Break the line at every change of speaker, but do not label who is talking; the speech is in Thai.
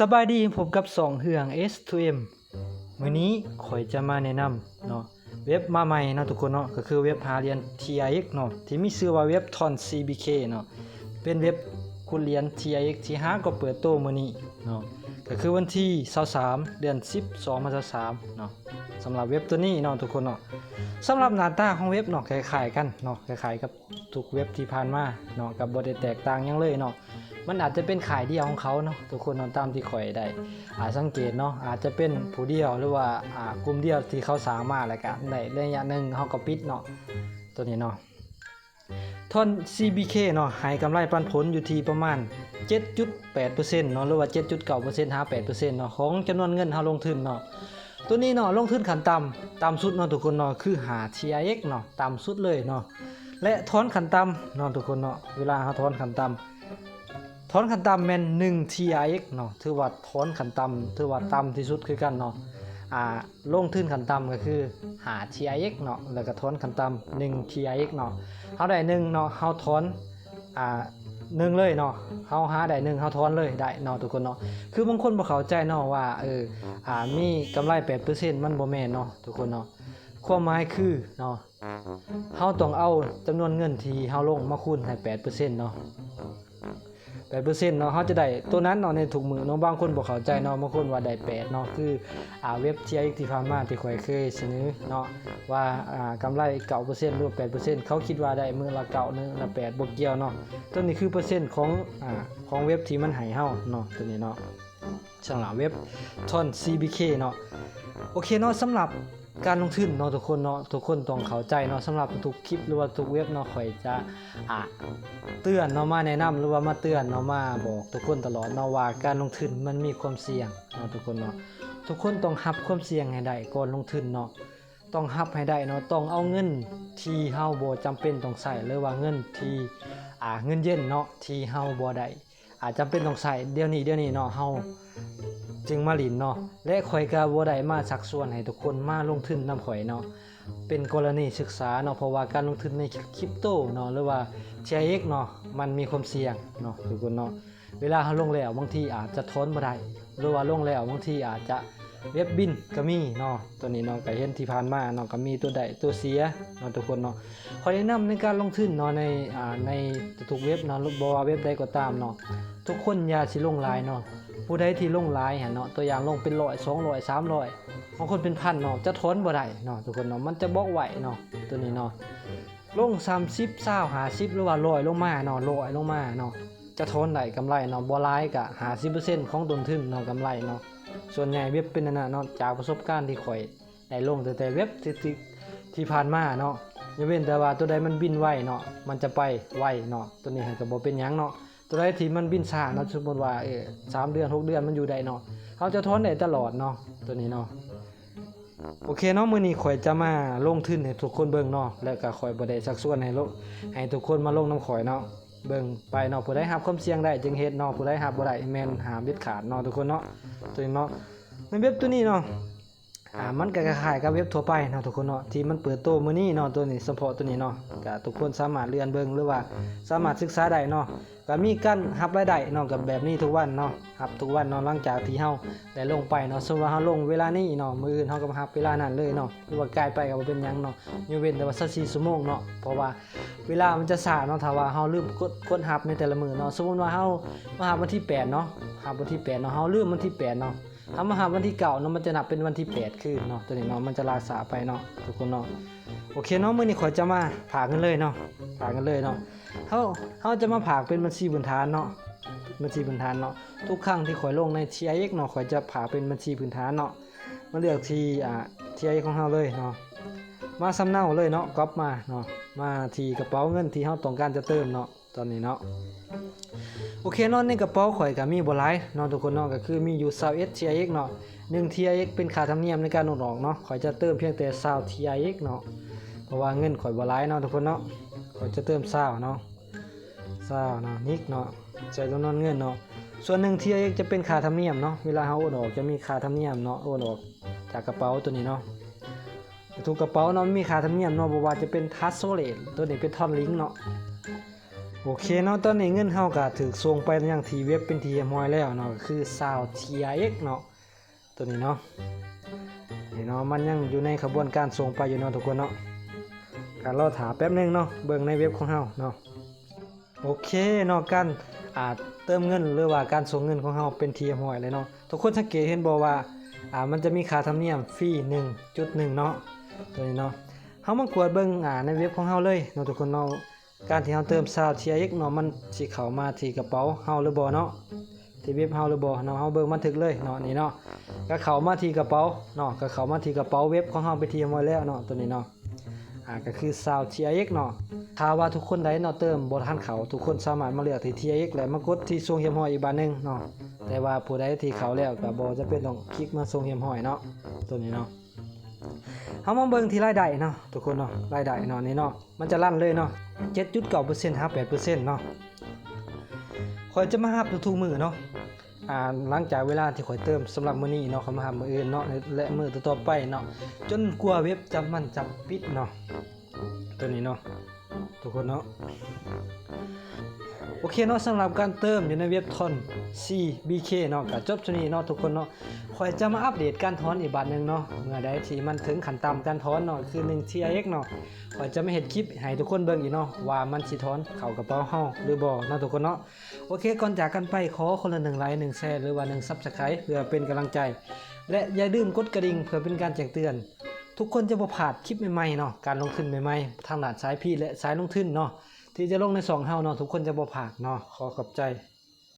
สบายดีผมกับสองเฮือง S2M มื้อนี้ข่อยจะมาแนะนำเนาะเว็บมาใหม่เนาะทุกคนเนาะก็คือเว็บหาเรียน TIX เนาะที่มีชื่อว่าเว็บ Ton CBK เนาะเป็นเว็บคุณเรียน TIX ที่หาก็เปิดโตมื้อนี้เนาะก็คือวันที่23เดือน10 2023เนาะสำหรับเว็บตัวนี้เนาะทุกคนเนาะสำหรับหน้าตาของเว็บเนาะคล้ายๆกันเนาะคล้ายๆกับทุกเว็บที่ผ่านมาเนาะกับบ่ได้แตกต่างยังเลยเนาะ มันอาจจะเป็นขายเดียวของเขาเนาะทุกคนนาะตามที่ข่อยได้อาจสังเกตเนาะอาจจะเป็นผู้เดียวหรือว่าอ่ากลุ่มเดียวที่เขาสามารถแล้วก็ในระยะหนึ่งเขาก็ปิดเนาะตัวนี้เนาะทอน CBK เนาะให้กำไรปันผลอยู่ที่ประมาณ 7.8%เนาะหรือว่า 7.9%หา8%เนาะของจำนวนเงินเฮาลงทุนเนาะตัวนี้เนาะลงทุนขันต่ำต่ำสุดเนาะทุกคนเนาะคือหา TIX เนาะต่ำสุดเลยเนาะและถอนขันต่ำเนาะทุกคนเนาะเวลาเฮาถอนขันต่ำ ถอนขันต่ำแมน1 TRX เนาะถือว่าถอนขันต่ำถือว่าต่ำที่สุดคือกันเนาะอ่าลงทุนขันต่ำก็คือหา TRX เนาะแล้วก็ถอนขันต่ำ1 TRX เนาะเฮาได้1เนาะเฮาถอนอ่าหนึ่งเลยเนาะเฮาหาได้หนึ่งเฮาถอนเลยได้เนาะทุกคนเนาะ คือบางคนบ่เข้าใจเนาะว่าเอออ่ามีกำไร8%มันบ่แม่นเนาะทุกคนเนาะ ความหมายคือเนาะเฮาต้องเอาจำนวนเงินที่เฮาลงมาคูณให้8%เนาะ แปดเปอร์เซ็นต์เนาะเขาจะได้ตัวนั้นเนาะในถุกมือเนาะบางคนบอกเข้าใจเนาะบางคนว่าได้แปดเนาะคืออ่าเว็บเที่ที่ผ่านมาที่ข่อยเคยเสนอเนาะว่าอ่ากำไรเก้าเปอร์เซ็นต์หรือแปดเปอร์เซ็นต์เขาคิดว่าได้มือละเก้านึงละแปดบวกเกี่ยวเนาะตัวนี้คือเปอร์เซ็นต์ของอ่าของเว็บที่มันให้เฮาเนาะตัวนี้เนาะสำหรับเว็บทอน CBK เนาะโอเคเนาะสำหรับ การลงทุนเนาะทุกคนเนาะทุกคนต้องเข้าใจเนาะสำหรับทุกคลิปหรือว่าทุกเว็บเนาะข่อยจะอ่าเตือนเนาะมาแนะนำหรือว่ามาเตือนเนาะมาบอกทุกคนตลอดเนาะว่าการลงทุนมันมีความเสี่ยงเนาะทุกคนเนาะทุกคนต้องรับความเสี่ยงให้ได้ก่อนลงทุนเนาะต้องรับให้ได้เนาะต้องเอาเงินที่เฮาบ่จำเป็นต้องใช้หรือว่าเงินที่อ่าเงินเย็นเนาะที่เฮาบ่ได้ อาจจำเป็นต้องใช้เดี๋ยวนี้เดี๋ยวนี้เนาะเฮาจึงมาหลินเนาะและข่อยก็บ่ได้มาชักชวนให้ทุกคนมาลงทุนนำข่อยเนาะเป็นกรณีศึกษาเนาะเพราะว่าการลงทุนในคริปโตเนาะหรือว่า TIX เนาะมันมีความเสี่ยงเนาะทุกคนเนาะเวลาเขาลงแล้วบางทีอาจจะทนบ่ได้หรือว่าลงแล้วบางทีอาจจะ เว็บบินก็มีเนาะตัวนี้เนาะก็เห็นที่ผ่านมาเนาะก็มีตัวใดตัวเสียเนาะทุกคนเนาะขอแนะนำในการลงทุนเนาะในอ่าในทุกเว็บเนาะบ่ว่าเว็บใดก็ตามเนาะทุกคนอย่าสิลงหลายเนาะผู้ใดที่ลงหลายหั่นเนาะตัวอย่างลงเป็นร้อยสองร้อยสามร้อยบางคนเป็นพันเนาะจะทนบ่ได้เนาะทุกคนเนาะมันจะบอกไหวเนาะตัวนี้เนาะลง30 20 50หรือว่า100ลงมาเนาะ100ลงมาเนาะจะทนได้กำไรเนาะบ่หลายก็50%ของต้นทุนเนาะกำไรเนาะ ส่วนใหญ่เว็บเป็นนั่นนะเนาะจากประสบการณ์ที่ข่อยได้ลงแต่แต่เว็บที่ที่ที่ผ่านมาเนาะยกเว้นแต่ว่าตัวใดมันบินไวเนาะมันจะไปไวเนาะตัวนี้ก็บ่เป็นยังเนาะตัวใดที่มันบินช้าเนาะสมมติว่าเออสามเดือนหกเดือนมันอยู่ได้เนาะเขาจะทนได้ตลอดเนาะตัวนี้เนาะโอเคเนาะมื้อนี้ข่อยจะมาลงทุนให้ทุกคนเบิ่งเนาะแล้วก็ข่อยบ่ได้ชักชวนให้ลงให้ทุกคนมาลงน้ำข่อยเนาะ เบิ่งไปเนาะผู้ใดรับความเสี่ยงได้จึงเฮ็ดเนาะผู้ใดรับบ่ได้แม่นหาเด็ดขาดเนาะทุกคนเนาะตัวนี้เนาะในเว็บตัวนี้เนาะ อ่ามันก็คล้ายๆกับเว็บทั่วไปเนาะทุกคนเนาะที่มันเปิดโตมื้อนี้เนาะตัวนี้เฉพาะตัวนี้เนาะก็ทุกคนสามารถเลื่อนเบิ่งหรือว่าสามารถศึกษาได้เนาะก็มีการรับรายได้เนาะกับแบบนี้ทุกวันเนาะรับทุกวันเนาะหลังจากที่เฮาได้ลงไปเนาะสมมุติว่าเฮาลงเวลานี้เนาะมื้ออื่นเฮาก็มารับเวลานั้นเลยเนาะหรือว่าไกลไปก็บ่เป็นหยังเนาะยกเว้นแต่ว่า24ชั่วโมงเนาะเพราะว่าเวลามันจะช้าเนาะถ้าว่าเฮาลืมกดกดรับในแต่ละมื้อเนาะสมมุติว่าเฮามารับวันที่8เนาะรับวันที่8เนาะเฮาลืมวันที่8เนาะ ถ้ามาหาวันที่เก่าเนาะมันจะนับเป็นวันที่8คืนเนาะตัวนี้เนาะมันจะลาสาไปเนาะทุกคนเนาะโอเคเนาะมื่อนี้ขอยจะมาผ่ากันเลยเนาะผ่ากันเลยเนาะเขาเขาจะมาผ่าเป็นบัญชีพื้นฐานเนาะบัญชีพื้นฐานเนาะทุกครั้งที่ข่อยลงใน TIX เนาะข่อยจะผ่าเป็นบัญชีพื้นฐานเนาะมาเลือกที่อ่า TIX ของเราเลยเนาะ มาสำเน่าเลยเนาะก๊อปมาเนาะมาทีกระเป๋าเงินที่เฮาต้องการจะเติมเนาะตอนนี้เนาะโอเคเนาะในกระเป๋าข่อยก็มีบ่หลายเนาะทุกคนเนาะก็คือมีอยู่21 TIX เนาะ1 TIX เป็นค่าธรรมเนียมในการโอนออกเนาะข่อยจะเติมเพียงแต่20 TIX เนาะเพราะว่าเงินข่อยบ่หลายเนาะทุกคนเนาะข่อยจะเติม20เนาะ20เนาะนิกเนาะใช้จำนวนเงินเนาะส่วนหนึ่งที่จะเป็นค่าธรรมเนียมเนาะเวลาเขาโอนออกจะมีค่าธรรมเนียมเนาะโอนออกจากกระเป๋าตัวนี้เนาะ ทุกกระเป๋าเนาะมีค่าธรรมเนียมเนาะบ่ว่าจะเป็นทัสโซเลตตัวนี้เป็นทอนลิงเนาะโอเคเนาะตอนนี้เงินเฮาก็ถูกส่งไปยังทีเว็บเป็นที่เรียบร้อยแล้วเนาะคือ Sound TRX เนาะตัวนี้เนาะนี่เนาะมันยังอยู่ในขบวนการส่งไปอยู่เนาะทุกคนเนาะการรอถาแป๊บหนึงเนาะเบิ่งในเว็บของเฮาเนาะโอเคเนาะการอาจเติมเงินหรือว่าการส่งเงินของเฮาเป็นที่เรียบร้อยเลยเนาะทุกคนสังเกตเห็นบ่ว่าอ่ามันจะมีค่าธรรมเนียมฟรี1.1 เนาะ ตัวนี้เนาะเฮามากวดเบิ่งอ่าในเว็บของเฮาเลยเนาะทุกคนเนาะการที่เราเติมซาว TRX เนาะมันสิเข้ามาที่กระเป๋าเฮาหรือบ่เนาะที่เว็บเฮาหรือบ่เนาะเฮาเบิ่งบันทึกเลยเนาะนี่เนาะก็เข้ามาที่กระเป๋าเนาะก็เข้ามาที่กระเป๋าเว็บของเฮาไปที่หมดแล้วเนาะตัวนี้เนาะอ่าก็คือซาว TRX เนาะถ้าว่าทุกคนใดเนาะเติมบ่ทันเขาทุกคนสามารถมาเลือกที่ TRX แล้วมากดที่ทรงเหียมห้อยอีกบานหนึงเนาะแต่ว่าผู้ใดที่เขาแล้วก็บ่จะเป็นต้องคลิกมาทรงเหียมห้อยเนาะตัวนี้เนาะ เฮามาเบิ่งที่รายได้เนาะทุกคนเนาะรายได้เนาะนี่เนาะมันจะลั่นเลยเนาะ7.9% 58%เนาะข่อยจะมาหับทุกๆมือเนาะอ่าหลังจากเวลาที่ข่อยเติมสำหรับมื้อนี้เนาะเขามาหับมื้ออื่นเนาะและมื้อต่อๆไปเนาะจนกว่าเว็บจะมันจะปิดเนาะตัวนี้เนาะ ทุกคนเนาะโอเคเนาะสำหรับการเติมอยู่ในเว็บทอน CBK เนาะก็จบเท่านี้เนาะทุกคนเนาะคอยจะมาอัปเดตการถอนอีกบัตรหนึ่งเนาะเมื่อใดที่มันถึงขั้นต่ำการถอนเนาะคือ1 TRX เนาะคอยจะไม่เห็นคลิปให้ทุกคนเบิ่งอีกเนาะว่ามันสิถอนเข้ากระเป๋าเฮาหรือบ่เนาะทุกคนเนาะโอเคก่อนจากกันไปขอคนละ1ไลค์1แชร์หรือว่า1 Subscribe เพื่อเป็นกำลังใจ และอย่าลืมกดกระดิ่งเพื่อเป็นการแจ้งเตือน ทุกคนจะบ่พลาดคลิปใหม่ๆเนาะการลงทุนใหม่ๆทางด้านสายพี่และสายลงทุนเนาะที่จะลงในสองเฮาเนาะทุกคนจะบ่พลาดเนาะขอขอบใจ